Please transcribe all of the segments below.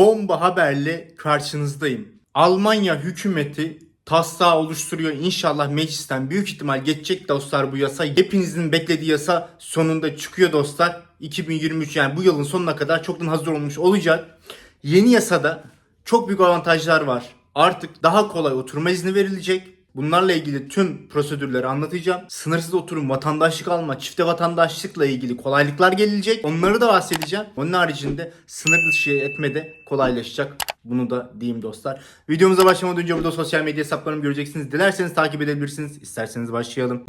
Bomba haberle karşınızdayım. Almanya hükümeti taslağı oluşturuyor. İnşallah meclisten büyük ihtimal geçecek dostlar bu yasa. Hepinizin beklediği yasa sonunda çıkıyor dostlar. 2023 yani bu yılın sonuna kadar çoktan hazır olmuş olacak. Yeni yasada çok büyük avantajlar var. Artık daha kolay oturma izni verilecek. Bunlarla ilgili tüm prosedürleri anlatacağım. Sınırsız oturum, vatandaşlık alma, çifte vatandaşlıkla ilgili kolaylıklar gelecek. Onları da bahsedeceğim. Onun haricinde sınır dışı etmede kolaylaşacak. Bunu da diyeyim dostlar. Videomuza başlamadan önce burada sosyal medya hesaplarımı göreceksiniz. Dilerseniz takip edebilirsiniz. İsterseniz başlayalım.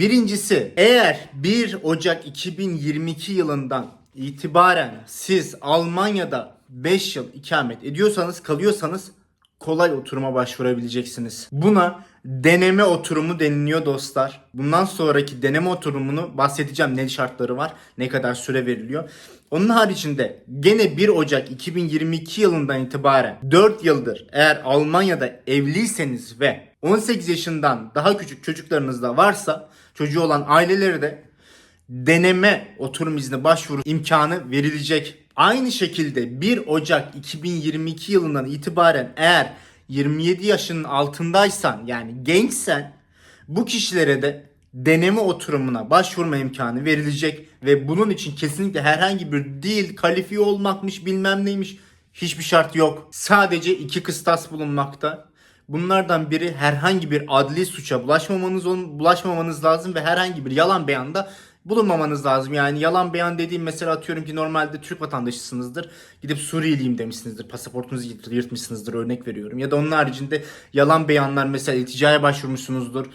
Birincisi eğer 1 Ocak 2022 yılından itibaren siz Almanya'da 5 yıl ikamet ediyorsanız kalıyorsanız kolay oturuma başvurabileceksiniz. Buna deneme oturumu deniliyor dostlar. Bundan sonraki deneme oturumunu bahsedeceğim ne şartları var, ne kadar süre veriliyor. Onun haricinde gene 1 Ocak 2022 yılından itibaren 4 yıldır eğer Almanya'da evliyseniz ve 18 yaşından daha küçük çocuklarınız da varsa çocuğu olan ailelere de deneme oturum izni başvuru imkanı verilecek. Aynı şekilde 1 Ocak 2022 yılından itibaren eğer 27 yaşının altındaysan yani gençsen bu kişilere de deneme oturumuna başvurma imkanı verilecek ve bunun için kesinlikle herhangi bir dil kalifiye olmakmış bilmem neymiş hiçbir şart yok. Sadece iki kıstas bulunmakta. Bunlardan biri herhangi bir adli suça bulaşmamanız bulaşmamanız lazım ve herhangi bir yalan beyanda bulunmamanız lazım. Yani yalan beyan dediğim mesela atıyorum ki normalde Türk vatandaşısınızdır. Gidip Suriyeliyim demişsinizdir. Pasaportunuzu yırt- yırtmışsınızdır örnek veriyorum. Ya da onun haricinde yalan beyanlar mesela ilticaya başvurmuşsunuzdur.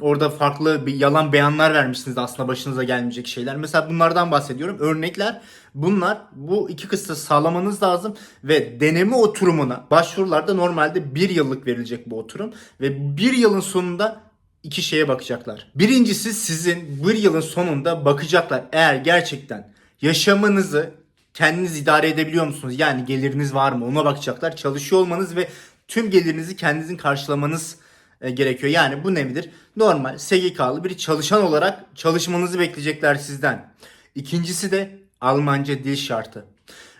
Orada farklı bir yalan beyanlar vermişsiniz aslında başınıza gelmeyecek şeyler. Mesela bunlardan bahsediyorum. Örnekler bunlar bu iki kısmı sağlamanız lazım ve deneme oturumuna başvurularda normalde bir yıllık verilecek bu oturum ve bir yılın sonunda iki şeye bakacaklar. Birincisi sizin bir yılın sonunda bakacaklar eğer gerçekten yaşamınızı kendiniz idare edebiliyor musunuz? Yani geliriniz var mı? Ona bakacaklar. Çalışıyor olmanız ve tüm gelirinizi kendinizin karşılamanız gerekiyor. Yani bu nedir? Normal SGK'lı bir çalışan olarak çalışmanızı bekleyecekler sizden. İkincisi de Almanca dil şartı.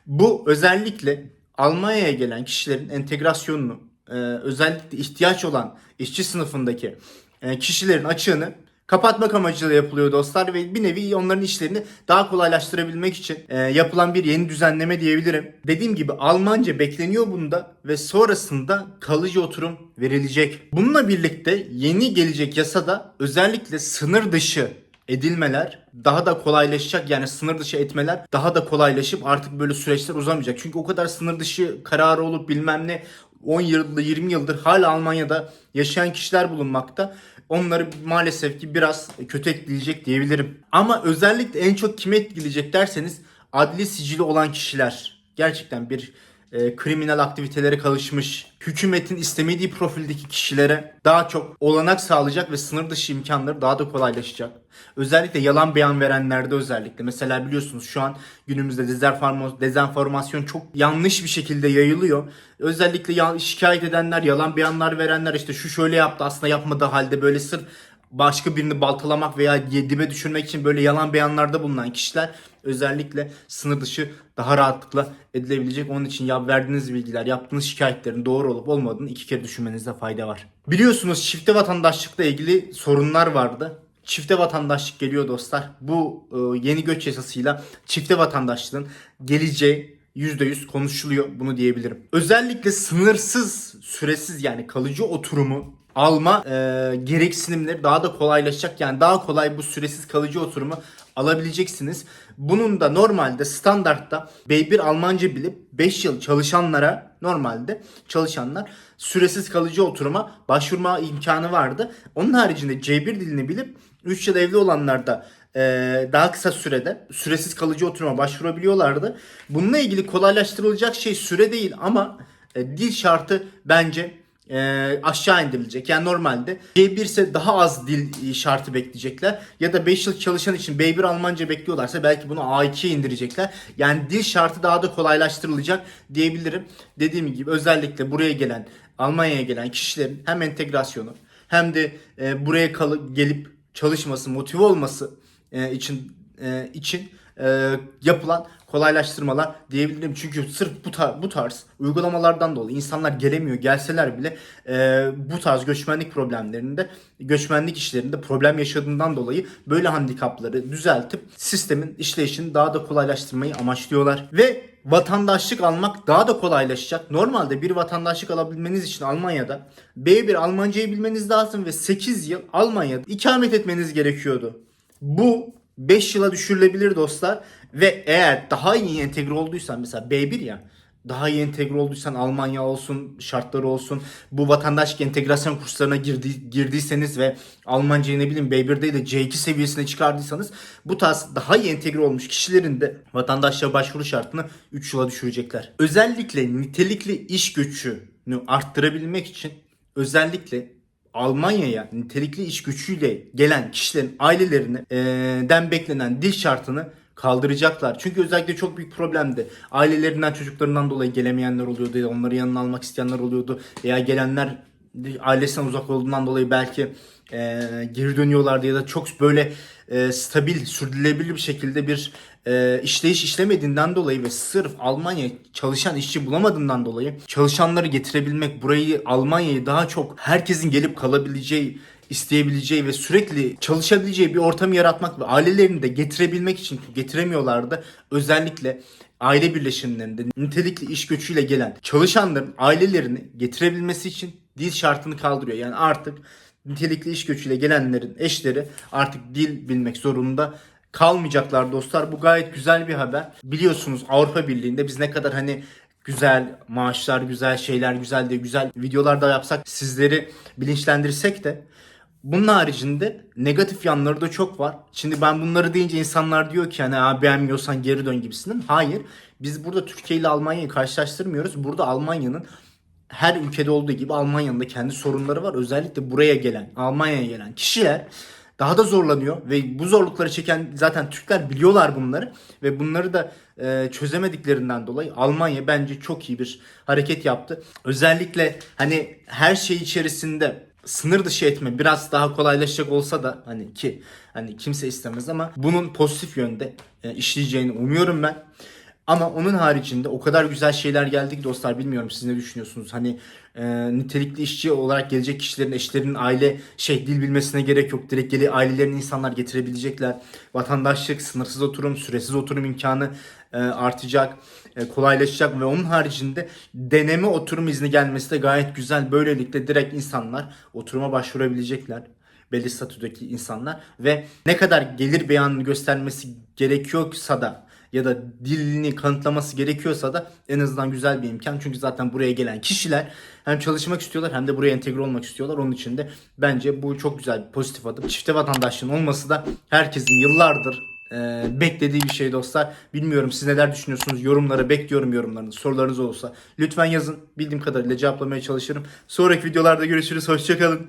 Bu özellikle Almanya'ya gelen kişilerin entegrasyonunu e, özellikle ihtiyaç olan işçi sınıfındaki e, kişilerin açığını kapatmak amacıyla yapılıyor dostlar ve bir nevi onların işlerini daha kolaylaştırabilmek için e, yapılan bir yeni düzenleme diyebilirim. Dediğim gibi Almanca bekleniyor bunda ve sonrasında kalıcı oturum verilecek. Bununla birlikte yeni gelecek yasada özellikle sınır dışı edilmeler daha da kolaylaşacak yani sınır dışı etmeler daha da kolaylaşıp artık böyle süreçler uzamayacak. Çünkü o kadar sınır dışı kararı olup bilmem ne 10 yıldır 20 yıldır hala Almanya'da yaşayan kişiler bulunmakta. Onları maalesef ki biraz kötü etkileyecek diyebilirim. Ama özellikle en çok kime etkileyecek derseniz adli sicili olan kişiler. Gerçekten bir e, kriminal aktivitelere karışmış, hükümetin istemediği profildeki kişilere daha çok olanak sağlayacak ve sınır dışı imkanları daha da kolaylaşacak. Özellikle yalan beyan verenlerde özellikle. Mesela biliyorsunuz şu an günümüzde dezenforma- dezenformasyon çok yanlış bir şekilde yayılıyor. Özellikle ya- şikayet edenler, yalan beyanlar verenler işte şu şöyle yaptı aslında yapmadığı halde böyle sırf başka birini baltalamak veya dibe düşürmek için böyle yalan beyanlarda bulunan kişiler özellikle sınır dışı daha rahatlıkla edilebilecek. Onun için ya verdiğiniz bilgiler, yaptığınız şikayetlerin doğru olup olmadığını iki kere düşünmenizde fayda var. Biliyorsunuz çifte vatandaşlıkla ilgili sorunlar vardı. Çifte vatandaşlık geliyor dostlar. Bu e, yeni göç yasasıyla çifte vatandaşlığın geleceği %100 konuşuluyor bunu diyebilirim. Özellikle sınırsız, süresiz yani kalıcı oturumu alma e, gereksinimleri daha da kolaylaşacak. Yani daha kolay bu süresiz kalıcı oturumu alabileceksiniz. Bunun da normalde standartta B1 Almanca bilip 5 yıl çalışanlara normalde çalışanlar süresiz kalıcı oturuma başvurma imkanı vardı. Onun haricinde C1 dilini bilip 3 yıl evli olanlar da e, daha kısa sürede süresiz kalıcı oturuma başvurabiliyorlardı. Bununla ilgili kolaylaştırılacak şey süre değil ama e, dil şartı bence e, aşağı indirilecek. Yani normalde C1 ise daha az dil şartı bekleyecekler. Ya da 5 yıl çalışan için B1 Almanca bekliyorlarsa belki bunu A2'ye indirecekler. Yani dil şartı daha da kolaylaştırılacak diyebilirim. Dediğim gibi özellikle buraya gelen Almanya'ya gelen kişilerin hem entegrasyonu hem de e, buraya kalıp gelip çalışması, motive olması e, için e, için e, yapılan kolaylaştırmalar diyebilirim. Çünkü sırf bu, tar- bu tarz uygulamalardan dolayı insanlar gelemiyor. Gelseler bile e, bu tarz göçmenlik problemlerinde, göçmenlik işlerinde problem yaşadığından dolayı böyle handikapları düzeltip sistemin işleyişini daha da kolaylaştırmayı amaçlıyorlar. Ve vatandaşlık almak daha da kolaylaşacak. Normalde bir vatandaşlık alabilmeniz için Almanya'da B1 Almancayı bilmeniz lazım ve 8 yıl Almanya'da ikamet etmeniz gerekiyordu. Bu 5 yıla düşürülebilir dostlar ve eğer daha iyi entegre olduysan mesela B1 ya daha iyi entegre olduysan Almanya olsun, şartları olsun. Bu vatandaşlık entegrasyon kurslarına girdi, girdiyseniz ve Almancayı ne bileyim B1'de de C2 seviyesine çıkardıysanız bu tarz daha iyi entegre olmuş kişilerin de vatandaşlığa başvuru şartını 3 yıla düşürecekler. Özellikle nitelikli iş göçünü arttırabilmek için özellikle Almanya'ya nitelikli iş gücüyle gelen kişilerin ailelerine eee, den beklenen dil şartını kaldıracaklar. Çünkü özellikle çok büyük problemdi. Ailelerinden çocuklarından dolayı gelemeyenler oluyordu onları yanına almak isteyenler oluyordu veya gelenler ailesinden uzak olduğundan dolayı belki eee, geri dönüyorlardı ya da çok böyle eee, stabil, sürdürülebilir bir şekilde bir eee, işleyiş işlemediğinden dolayı ve sırf Almanya çalışan işçi bulamadığından dolayı çalışanları getirebilmek, burayı Almanya'yı daha çok herkesin gelip kalabileceği isteyebileceği ve sürekli çalışabileceği bir ortamı yaratmak ve ailelerini de getirebilmek için getiremiyorlardı. Özellikle aile birleşimlerinde nitelikli iş göçüyle gelen çalışanların ailelerini getirebilmesi için dil şartını kaldırıyor. Yani artık nitelikli iş göçüyle gelenlerin eşleri artık dil bilmek zorunda kalmayacaklar dostlar. Bu gayet güzel bir haber. Biliyorsunuz Avrupa Birliği'nde biz ne kadar hani güzel maaşlar, güzel şeyler, güzel de güzel videolar da yapsak sizleri bilinçlendirsek de bunun haricinde negatif yanları da çok var. Şimdi ben bunları deyince insanlar diyor ki hani "Aa, beğenmiyorsan geri dön gibisinden. Hayır. Biz burada Türkiye ile Almanya'yı karşılaştırmıyoruz. Burada Almanya'nın her ülkede olduğu gibi Almanya'nın da kendi sorunları var. Özellikle buraya gelen, Almanya'ya gelen kişiler daha da zorlanıyor ve bu zorlukları çeken zaten Türkler biliyorlar bunları ve bunları da e, çözemediklerinden dolayı Almanya bence çok iyi bir hareket yaptı. Özellikle hani her şey içerisinde sınır dışı etme biraz daha kolaylaşacak olsa da hani ki hani kimse istemez ama bunun pozitif yönde e, işleyeceğini umuyorum ben. Ama onun haricinde o kadar güzel şeyler geldi ki dostlar bilmiyorum siz ne düşünüyorsunuz? Hani e, nitelikli işçi olarak gelecek kişilerin eşlerinin aile şey dil bilmesine gerek yok. Direkt geli ailelerini insanlar getirebilecekler. Vatandaşlık, sınırsız oturum, süresiz oturum imkanı e, artacak, e, kolaylaşacak ve onun haricinde deneme oturum izni gelmesi de gayet güzel. Böylelikle direkt insanlar oturuma başvurabilecekler belli statüdeki insanlar ve ne kadar gelir beyanını göstermesi gerekiyorsa da ya da dilini kanıtlaması gerekiyorsa da en azından güzel bir imkan. Çünkü zaten buraya gelen kişiler hem çalışmak istiyorlar hem de buraya entegre olmak istiyorlar. Onun için de bence bu çok güzel bir pozitif adım. Çifte vatandaşlığın olması da herkesin yıllardır e, beklediği bir şey dostlar. Bilmiyorum siz neler düşünüyorsunuz? Yorumlara bekliyorum yorumlarınızı. Sorularınız olursa lütfen yazın. Bildiğim kadarıyla cevaplamaya çalışırım. Sonraki videolarda görüşürüz. Hoşçakalın.